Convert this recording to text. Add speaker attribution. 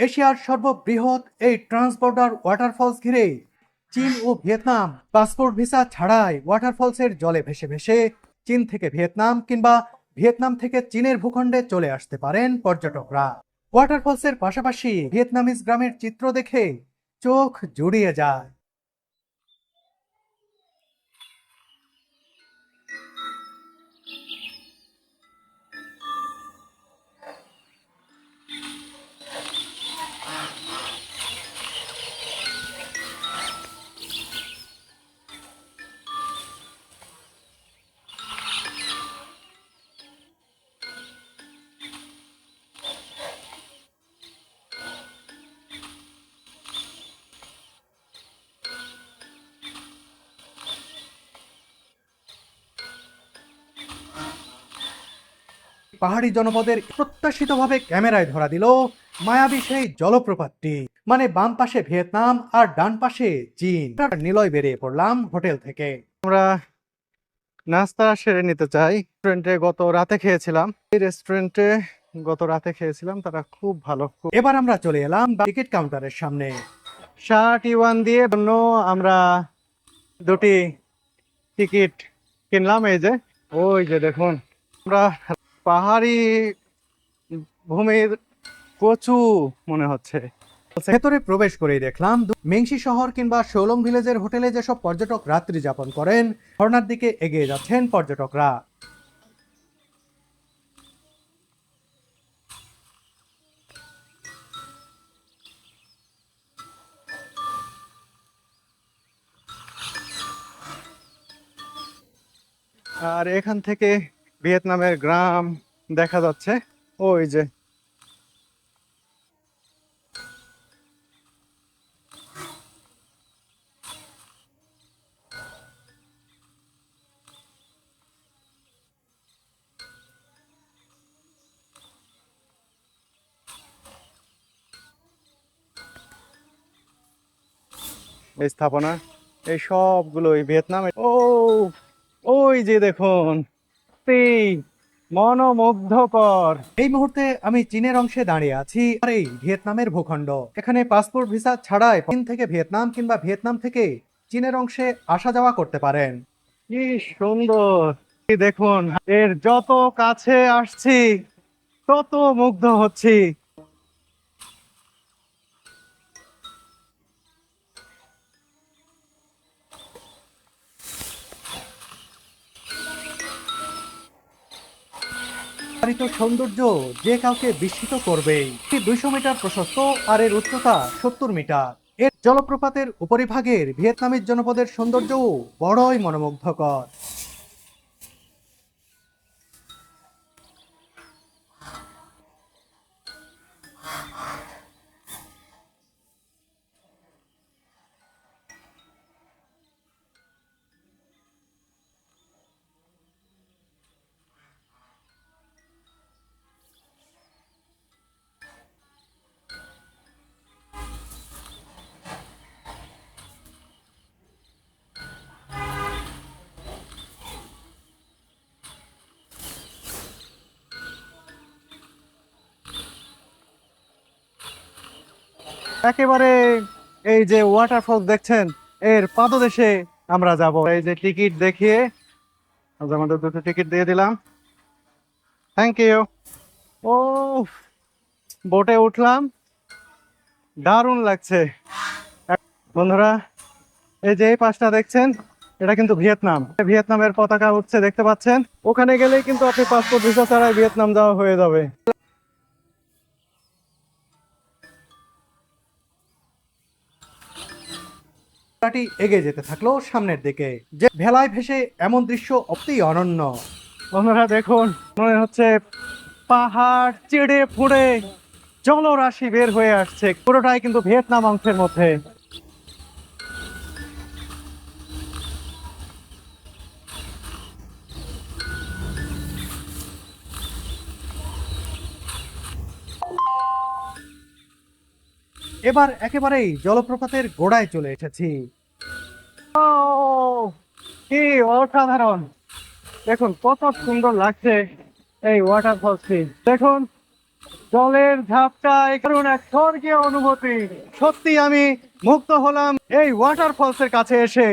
Speaker 1: এশিয়ার সর্ববৃহৎ এই ট্রান্সবর্ডার ওয়াটারফলস ঘিরে চীন ও ভিয়েতনাম পাসপোর্ট ভিসা ছাড়াই ওয়াটারফলসের জলে ভেসে ভেসে চীন থেকে ভিয়েতনাম কিংবা ভিয়েতনাম থেকে চীনের ভূখণ্ডে চলে আসতে পারেন পর্যটকরা। ওয়াটারফলসের পাশাপাশি ভিয়েতনামিজ গ্রামের চিত্র দেখে চোখ জুড়িয়ে যায়। পাহাড়ি জনপদের প্রত্যাশিতভাবে ক্যামেরায় ধরা দিল মায়াবী সেই জলপ্রপাতটি। মানে বাম পাশে ভিয়েতনাম আর ডান পাশে চীন। নিলয় বেরিয়ে পড়লাম হোটেল থেকে। আমরা নাস্তা সেরে নিতে চাই। রেস্টুরেন্টে গত রাতে খেয়েছিলাম। এই রেস্টুরেন্টে গত রাতে খেয়েছিলাম তারা খুব ভালো। এবার আমরা চলে এলাম টিকিট কাউন্টারের সামনে। ষাট ইউয়ান দিয়ে জন্য আমরা দুটি টিকিট কিনলাম। এই যে ওই যে দেখুন আমরা পাহাড়ি ভূমির কচু মনে হচ্ছে। ভেতরে প্রবেশ করেই দেখলাম মেংসি শহর কিংবা শোলং ভিলেজের হোটেলে যেসব পর্যটক রাত্রি যাপন করেন, ঝর্ণার দিকে এগিয়ে যাচ্ছেন পর্যটকরা। আর এখান থেকে ভিয়েতনামের গ্রাম দেখা যাচ্ছে। ওই যে। স্থাপনা এই সবগুলোই ভিয়েতনামে ও ওই যে দেখুন। সত্যি মনোমুগ্ধকর। এই মুহূর্তে আমি চীনের অংশে দাঁড়িয়ে আছি আর এই ভিয়েতনামের ভূখণ্ড। এখানে পাসপোর্ট ভিসা ছাড়াই চীন থেকে ভিয়েতনাম কিংবা ভিয়েতনাম থেকে চীনের অংশে আসা যাওয়া করতে পারেন। কি সুন্দর। দেখুন এর যত কাছে আসছি তত মুগ্ধ হচ্ছি। বিস্তারিত সৌন্দর্য যে কাউকে বিস্মিত করবেই দুইশো মিটার প্রশস্ত আর এর উচ্চতা সত্তর মিটার। এর জলপ্রপাতের উপরিভাগের ভিয়েতনামের জনপদের সৌন্দর্যও বড়ই মনোমুগ্ধকর। একেবারে এই যে ওয়াটারফল দেখছেন, এর পাদদেশে আমরা যাব। এই যে টিকিট দেখিয়ে আমাদের দুটো টিকিট দিয়ে দিলাম। থ্যাংক ইউ ও বোটে উঠলাম। দারুণ লাগছে। বন্ধুরা, এই যে এই পাশটা দেখছেন, এটা কিন্তু ভিয়েতনাম। ভিয়েতনামের পতাকা উঠছে, দেখতে পাচ্ছেন? ওখানে গেলেই কিন্তু আপনি পাসপোর্ট ভিসা ছাড়াই ভিয়েতনাম যাওয়া হয়ে যাবে। নৌকাটি এগিয়ে যেতে থাকল সামনের দিকে। যে ভেলায় ভেসে এমন দৃশ্য অতি অনন্য। বন্ধুরা, দেখুন, মনে হচ্ছে পাহাড় চেড়ে ফুড়ে জলরাশি বের হয়ে আসছে। পুরোটাই কিন্তু ভিয়েতনাম অংশের মধ্যে। এবার একেবারেই জলপ্রপাতের গোড়ায় চলে এসেছি। কি অসাধারণ! দেখুন, কত সুন্দর লাগছে এই ওয়াটারফলসটি দেখুন, জলের ঝাপটা এখন এক স্বর্গীয় অনুভূতি। সত্যি আমি মুক্ত হলাম এই ওয়াটারফলসের কাছে এসে।